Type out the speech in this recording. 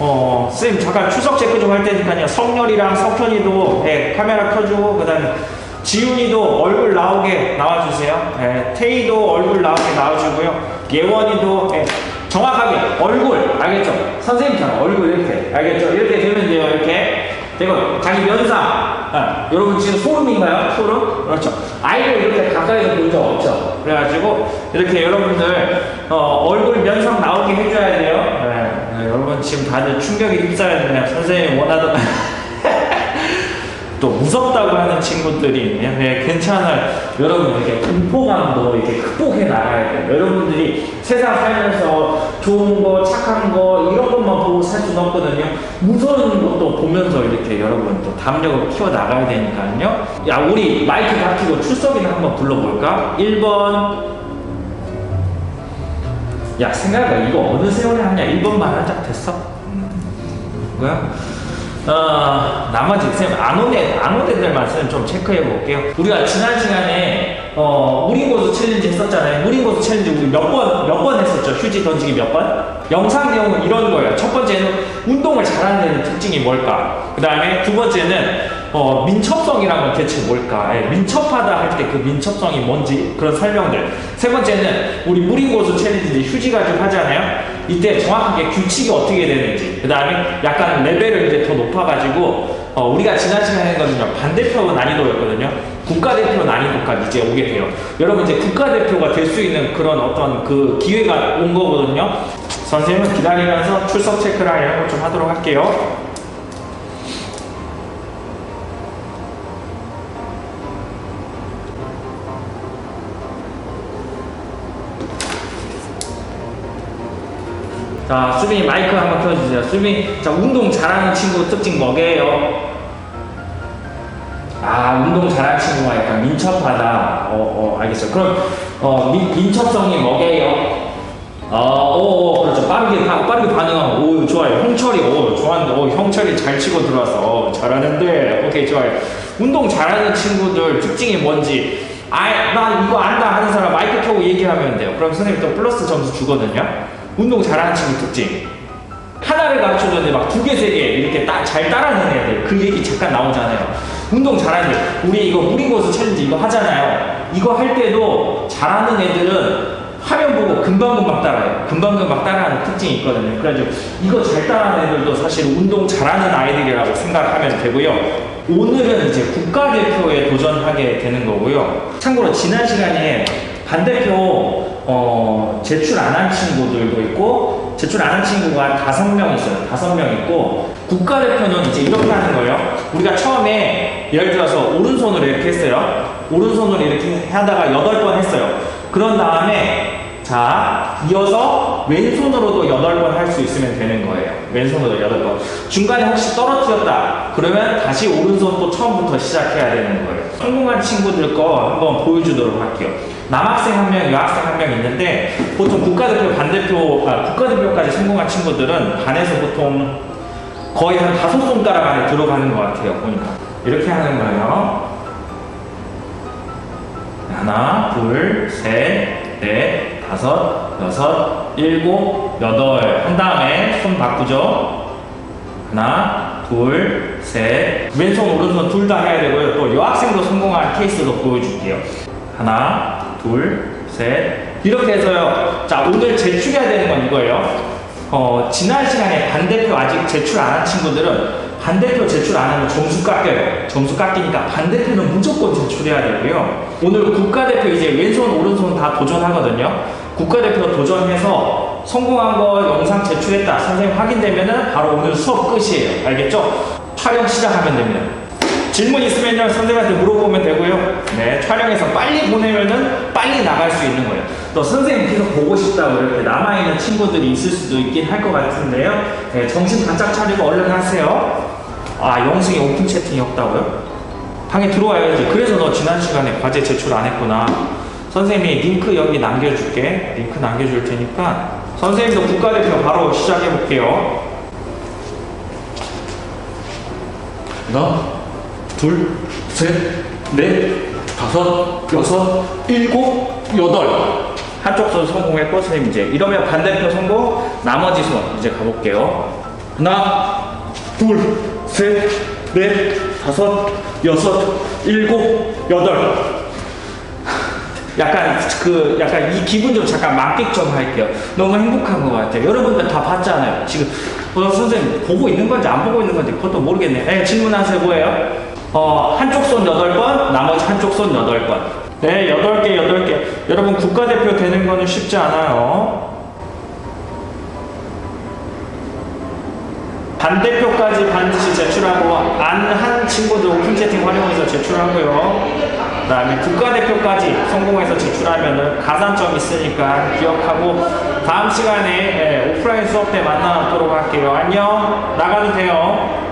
어, 쌤 잠깐 추석 체크 좀 할 테니까요. 성렬이랑 석현이도 예, 카메라 켜주고 그다음에 지훈이도 얼굴 나오게 나와주세요. 예, 태희도 얼굴 나오게 나와주고요. 예원이도 예, 정확하게 얼굴 알겠죠? 선생님처럼 얼굴 이렇게 알겠죠? 이렇게 되면 돼요. 이렇게 되고 자기 면상 아, 여러분 지금 소름인가요? 소름? 그렇죠. 아이를 이렇게 가까이서 본 적 없죠. 그래가지고 이렇게 여러분들 어, 얼굴 면상 나오게 해줘야 돼요. 네, 네, 여러분 지금 다들 충격에 휩싸여야 되네요. 선생님 원하던 또 무섭다고 하는 친구들이 있네요. 네, 괜찮아요. 여러분 이렇게 공포감도 이렇게 극복해 나가야 돼요. 여러분들이 세상 살면서 좋은 거, 착한 거 이런 것만 보고 살 수는 없거든요. 무서운 것도 보면서 이렇게 여러분 또 담력을 키워 나가야 되니까요. 야, 우리 마이크 다 켜고 출석이나 한번 불러볼까? 1번. 야, 생각해봐. 이거 어느 세월에 하냐? 1번만 하자. 됐어? 뭐야? 어, 나머지 쌤안온 애, 안온 애들만 쌤좀 체크해 볼게요. 우리가 지난 시간에 어, 무링고수 챌린지 했었잖아요. 무링고수 챌린지 우리 몇 번, 몇 번 했었죠? 휴지 던지기 몇 번? 영상 내용은 이런 거예요. 첫 번째는 운동을 잘하는 데는 특징이 뭘까? 그 다음에 두 번째는 어, 민첩성이란 건 대체 뭘까? 예, 민첩하다 할 때 그 민첩성이 뭔지 그런 설명들. 세 번째는 우리 무링고수 챌린지 휴지 가지고 하잖아요. 이때 정확하게 규칙이 어떻게 되는지. 그 다음에 약간 레벨을 이제 더 높아가지고 어, 우리가 지난 시간에 했거든요. 반대표 난이도였거든요. 국가대표 난이도까지 이제 오게 돼요. 여러분 이제 국가대표가 될 수 있는 그런 어떤 그 기회가 온 거거든요. 선생님은 기다리면서 출석 체크랑 이런 거좀 하도록 할게요. 자, 수빈이 마이크 한번 켜주세요. 수빈이, 자, 운동 잘하는 친구 특징 뭐게요? 아, 운동 잘하는 친구가 약간 민첩하다. 어, 어, 알겠어요. 그럼, 어, 민, 민첩성이 뭐게요? 어, 오, 오, 그렇죠. 빠르게, 바, 빠르게 반응하고, 오, 좋아요. 형철이, 오, 좋았는데, 오, 형철이 잘 치고 들어왔어. 어, 잘하는데, 오케이, 좋아요. 운동 잘하는 친구들 특징이 뭔지, 아, 나 이거 안다 하는 사람 마이크 켜고 얘기하면 돼요. 그럼 선생님 또 플러스 점수 주거든요. 운동 잘하는 친구 특징. 하나를 가르쳐줬는데 막 두 개, 세 개 이렇게 딱잘 따라하는 애들. 그 얘기 잠깐 나오잖아요. 운동 잘하는 애들. 우리 이거 무링고수 챌린지 이거 하잖아요. 이거 할 때도 잘하는 애들은 화면 보고 금방금방 따라해요. 금방금방 따라하는 특징이 있거든요. 그래가지고 이거 잘 따라하는 애들도 사실 운동 잘하는 아이들이라고 생각하면 되고요. 오늘은 이제 국가대표에 도전하게 되는 거고요. 참고로 지난 시간에 반대표 어, 제출 안 한 친구들도 있고 제출 안 한 친구가 다섯 명 있어요. 다섯 명 있고 국가대표는 이제 이렇게 하는 거예요. 우리가 처음에 예를 들어서 오른손으로 이렇게 했어요. 오른손으로 이렇게 하다가 여덟 번 했어요. 그런 다음에 자 이어서 왼손으로도 여덟 번할 수 있으면 되는 거예요. 왼손으로 여덟 번. 중간에 혹시 떨어뜨렸다. 그러면 다시 오른손 또 처음부터 시작해야 되는 거예요. 성공한 친구들 거 한번 보여주도록 할게요. 남학생 한 명, 여학생 한 명 있는데 보통 국가대표, 반대표, 아, 국가대표까지 성공한 친구들은 반에서 보통 거의 한 다섯 손가락 안에 들어가는 것 같아요. 보니까 이렇게 하는 거예요. 하나, 둘, 셋, 넷, 다섯, 여섯, 일곱, 여덟. 한 다음에 손 바꾸죠. 하나, 둘, 셋. 왼손, 오른손 둘 다 해야 되고요. 또 여학생도 성공한 케이스도 보여줄게요. 하나, 둘, 셋. 이렇게 해서요. 자, 오늘 제출해야 되는 건 이거예요. 어, 지난 시간에 반대표 아직 제출 안 한 친구들은 반대표 제출 안 하면 점수 깎여요. 점수 깎이니까 반대표는 무조건 제출해야 되고요. 오늘 국가대표 이제 왼손, 오른손 다 도전하거든요. 국가대표 도전해서 성공한 거 영상 제출했다. 선생님 확인되면은 바로 오늘 수업 끝이에요. 알겠죠? 촬영 시작하면 됩니다. 질문 있으면요 선생님한테 물어보면 되고요. 네 촬영해서 빨리 보내면은 빨리 나갈 수 있는 거예요. 또 선생님 계속 보고 싶다고 이렇게 남아 있는 친구들이 있을 수도 있긴 할 것 같은데요. 네 정신 바짝 차리고 얼른 하세요. 아 영승이 오픈 채팅이 없다고요? 방에 들어와야지. 그래서 너 지난 시간에 과제 제출 안 했구나. 선생님이 링크 여기 남겨줄게. 링크 남겨줄 테니까 선생님도 국가대표 바로 시작해 볼게요. 하나, 둘, 셋, 넷, 다섯, 여섯, 일곱, 여덟. 한쪽 손 성공했고 선생님 이제 이러면 반대표 성공 나머지 손 이제 가볼게요 하나, 둘, 셋, 넷, 다섯, 여섯, 일곱, 여덟. 약간 그 약간 이 기분 좀 잠깐 만끽 좀 할게요. 너무 행복한 것 같아요. 여러분들 다 봤잖아요. 지금 어, 선생님 보고 있는 건지 안 보고 있는 건지 그것도 모르겠네요. 네, 질문하세요 뭐예요? 어 한쪽 손 8번, 나머지 한쪽 손 8번. 네, 8개, 8개. 여러분 국가대표 되는 거는 쉽지 않아요. 반대표까지 반드시 제출하고 안 한 친구들 오픈 채팅 활용해서 제출하고요. 그 다음에 국가대표까지 성공해서 제출하면은 가산점 있으니까 기억하고 다음 시간에 예, 오프라인 수업 때 만나도록 할게요. 안녕. 나가도 돼요.